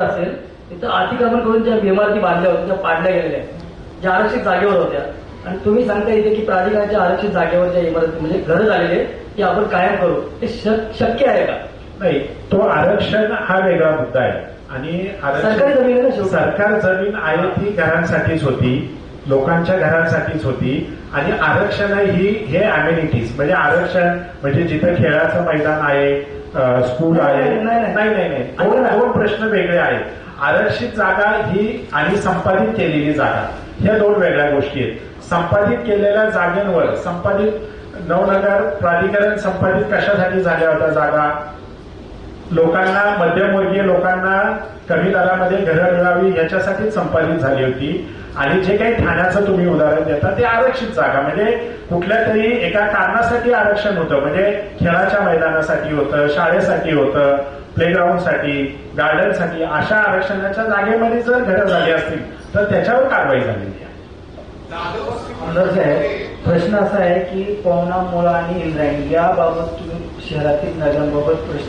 असेल तिथं अतिक्रमण करून ज्या इमारती बांधल्या होत्या त्या पाडल्या गेलेल्या आहेत. ज्या आरक्षित जागेवर होत्या. आणि तुम्ही सांगता इथे की प्राधिकरणाच्या आरक्षित जागेवर ज्या इमारती म्हणजे घर झालेले ते आपण कायम करू. ते श- शक्य आहे का? नाही तो आरक्षण हा वेगळा मुद्दा आहे. आणि सरकारी जमीन. सरकार जमीन आहे ती घरांसाठीच होती. लोकांच्या घरांसाठीच होती. आणि आरक्षण ही हे अम्युनिटीज म्हणजे आरक्षण म्हणजे जिथं खेळाचं मैदान आहे स्कूल आहे. नाही, नाही, नाही. दोन प्रश्न वेगळे आहेत. आरक्षित जागा ही आणि संपादित केलेली जागा ह्या दोन वेगळ्या गोष्टी आहेत. संपादित केलेल्या जागेंवर संपादित नवनगर प्राधिकरण संपादित कशासाठी झाल्या होत्या जागा? लोकांना मध्यमवर्गीय लोकांना कमी दरामध्ये घरं मिळावी याच्यासाठी संपादित झाली होती. आणि जे काही ठाण्याचं तुम्ही उदाहरण देता ते आरक्षित जागा. म्हणजे कुठल्या तरी एका कारणासाठी आरक्षण होतं. म्हणजे खेळाच्या मैदानासाठी होतं शाळेसाठी होतं प्लेग्राऊंडसाठी गार्डनसाठी अशा आरक्षणाच्या जागेमध्ये जर घरं झाली असतील तर त्याच्यावर कारवाई झालेली आहे. साहेब प्रश्न असा आहे की पवना मुळा आणि इंद्रायणी याबाबत तुम्ही शहरातील नगरांबाबत प्रश्न